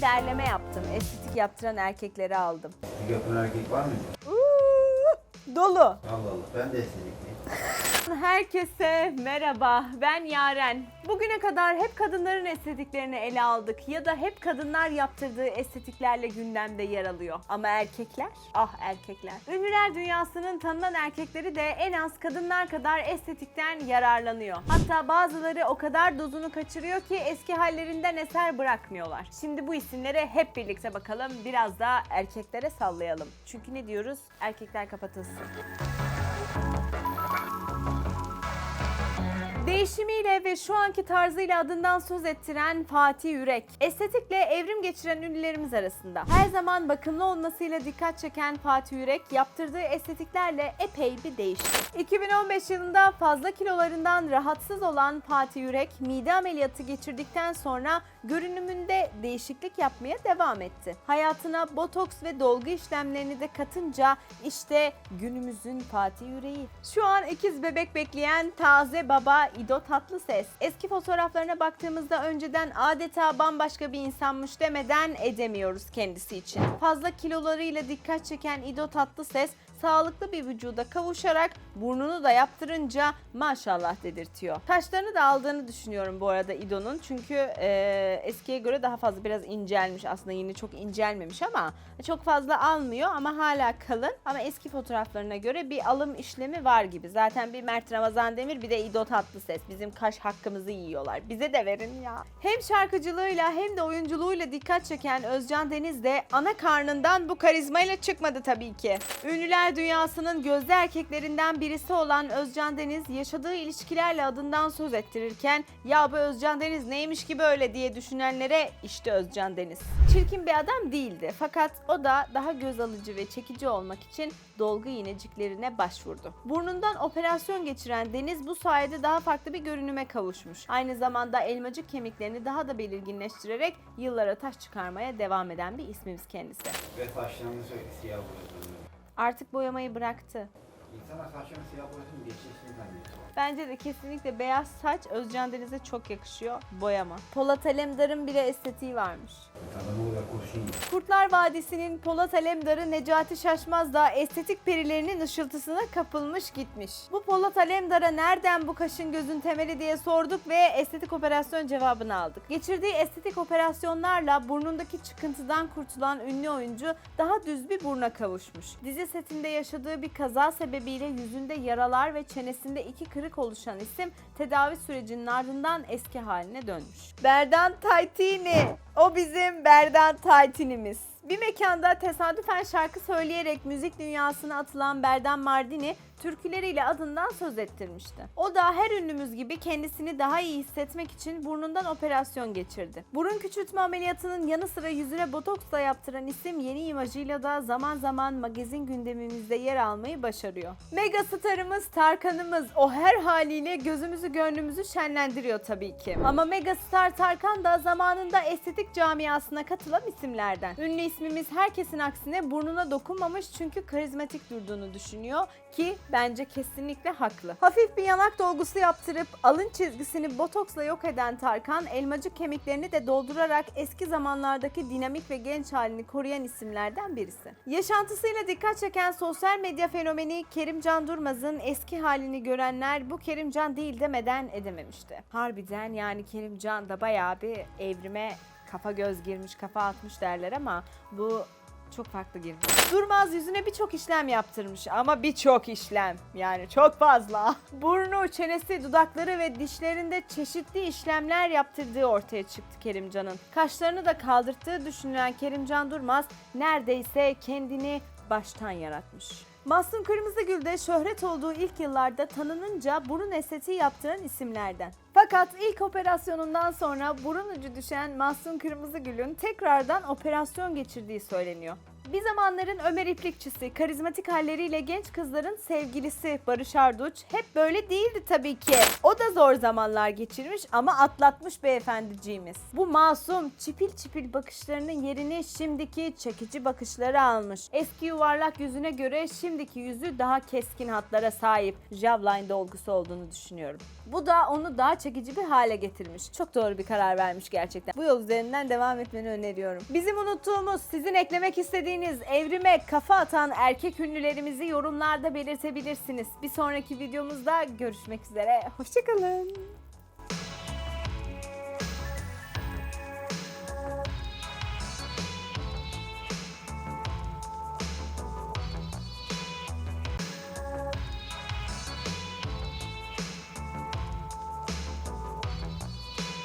bir derleme yaptım. Estetik yaptıran erkekleri aldım. Yapan erkek var mı? Uuu, dolu. Allah Allah. Ben de estetikliyim. Herkese merhaba, ben Yaren. Bugüne kadar hep kadınların estetiklerini ele aldık ya da hep kadınlar yaptırdığı estetiklerle gündemde yer alıyor. Ama erkekler? Ah erkekler. Ünlüler dünyasının tanınan erkekleri de en az kadınlar kadar estetikten yararlanıyor. Hatta bazıları o kadar dozunu kaçırıyor ki eski hallerinden eser bırakmıyorlar. Şimdi bu isimlere hep birlikte bakalım, biraz daha erkeklere sallayalım. Çünkü ne diyoruz? Erkekler kapatılsın. Değişimiyle ve şu anki tarzıyla adından söz ettiren Fatih Yürek. Estetikle evrim geçiren ünlülerimiz arasında. Her zaman bakımlı olmasıyla dikkat çeken Fatih Yürek yaptırdığı estetiklerle epey bir değişti. 2015 yılında fazla kilolarından rahatsız olan Fatih Yürek mide ameliyatı geçirdikten sonra görünümünde değişiklik yapmaya devam etti. Hayatına botoks ve dolgu işlemlerini de katınca işte günümüzün Fatih Yüreği. Şu an ikiz bebek bekleyen taze baba İdo Tatlıses. Eski fotoğraflarına baktığımızda önceden adeta bambaşka bir insanmış demeden edemiyoruz kendisi için. Fazla kilolarıyla dikkat çeken İdo Tatlıses sağlıklı bir vücuda kavuşarak burnunu da yaptırınca maşallah dedirtiyor. Taşlarını da aldığını düşünüyorum bu arada İdo'nun. Çünkü e, eskiye göre daha fazla biraz incelmiş. Aslında yine çok incelmemiş ama çok fazla almıyor ama hala kalın. Ama eski fotoğraflarına göre bir alım işlemi var gibi. Zaten bir Mert Ramazan Demir bir de İdo Tatlıses. Bizim kaş hakkımızı yiyorlar. Bize de verin ya. Hem şarkıcılığıyla hem de oyunculuğuyla dikkat çeken Özcan Deniz de ana karnından bu karizmayla çıkmadı tabii ki. Ünlüler dünyasının gözde erkeklerinden birisi olan Özcan Deniz yaşadığı ilişkilerle adından söz ettirirken ya bu Özcan Deniz neymiş ki böyle diye düşünenlere işte Özcan Deniz. Çirkin bir adam değildi fakat o da daha göz alıcı ve çekici olmak için dolgu iğneciklerine başvurdu. Burnundan operasyon geçiren Deniz bu sayede daha farklı bir görünüme kavuşmuş. Aynı zamanda elmacık kemiklerini daha da belirginleştirerek yıllara taş çıkarmaya devam eden bir ismimiz kendisi. Ve sürekli siyah boyatıyor. Artık boyamayı bıraktı. Saçlarını siyah boyatınca geçişini zannediyor. Bence de kesinlikle beyaz saç Özcan Deniz'e çok yakışıyor. Boyama. Polat Alemdar'ın bile estetiği varmış. Kurtlar Vadisi'nin Polat Alemdar'ı Necati Şaşmaz da estetik perilerinin ışıltısına kapılmış gitmiş. Bu Polat Alemdar'a nereden bu kaşın gözün temeli diye sorduk ve estetik operasyon cevabını aldık. Geçirdiği estetik operasyonlarla burnundaki çıkıntıdan kurtulan ünlü oyuncu daha düz bir burna kavuşmuş. Dizi setinde yaşadığı bir kaza sebebiyle yüzünde yaralar ve çenesinde iki kırık oluşan isim tedavi sürecinin ardından eski haline dönmüş. Berdan Taytini. O bizim Berdan Taytinimiz. Bir mekanda tesadüfen şarkı söyleyerek müzik dünyasına atılan Berdan Mardini türküleriyle adından söz ettirmişti. O da her ünlümüz gibi kendisini daha iyi hissetmek için burnundan operasyon geçirdi. Burun küçültme ameliyatının yanı sıra yüzüne botoks da yaptıran isim yeni imajıyla da zaman zaman magazin gündemimizde yer almayı başarıyor. Mega starımız Tarkan'ımız o her haliyle gözümüzü gönlümüzü şenlendiriyor tabii ki. Ama mega star Tarkan da zamanında estetik camiasına katılan isimlerden. Ünlü ismimiz herkesin aksine burnuna dokunmamış çünkü karizmatik durduğunu düşünüyor ki bence kesinlikle haklı. Hafif bir yanak dolgusu yaptırıp alın çizgisini botoksla yok eden Tarkan, elmacık kemiklerini de doldurarak eski zamanlardaki dinamik ve genç halini koruyan isimlerden birisi. Yaşantısıyla dikkat çeken sosyal medya fenomeni Kerimcan Durmaz'ın eski halini görenler bu Kerimcan değil demeden edememişti. Harbiden yani Kerimcan da bayağı bir evrime kafa göz girmiş, kafa atmış derler ama bu çok farklı girmiş. Durmaz yüzüne birçok işlem yaptırmış ama birçok işlem yani çok fazla. Burnu, çenesi, dudakları ve dişlerinde çeşitli işlemler yaptırdığı ortaya çıktı Kerimcan'ın. Kaşlarını da kaldırttığı düşünülen Kerimcan Durmaz neredeyse kendini baştan yaratmış. Mahsun Kırmızıgül de şöhret olduğu ilk yıllarda tanınınca burun estetiği yaptıran isimlerden. Fakat ilk operasyonundan sonra burun ucu düşen Mahsun Kırmızıgül'ün tekrardan operasyon geçirdiği söyleniyor. Bir zamanların Ömer İplikçisi, karizmatik halleriyle genç kızların sevgilisi Barış Arduç hep böyle değildi tabii ki. O da zor zamanlar geçirmiş ama atlatmış beyefendiciğimiz. Bu masum, çipil çipil bakışlarının yerini şimdiki çekici bakışları almış. Eski yuvarlak yüzüne göre şimdiki yüzü daha keskin hatlara sahip. Jawline dolgusu olduğunu düşünüyorum. Bu da onu daha çekici bir hale getirmiş. Çok doğru bir karar vermiş gerçekten. Bu yol üzerinden devam etmeni öneriyorum. Bizim unuttuğumuz, sizin eklemek istediğiniz evrime kafa atan erkek ünlülerimizi yorumlarda belirtebilirsiniz. Bir sonraki videomuzda görüşmek üzere. Hoşçakalın.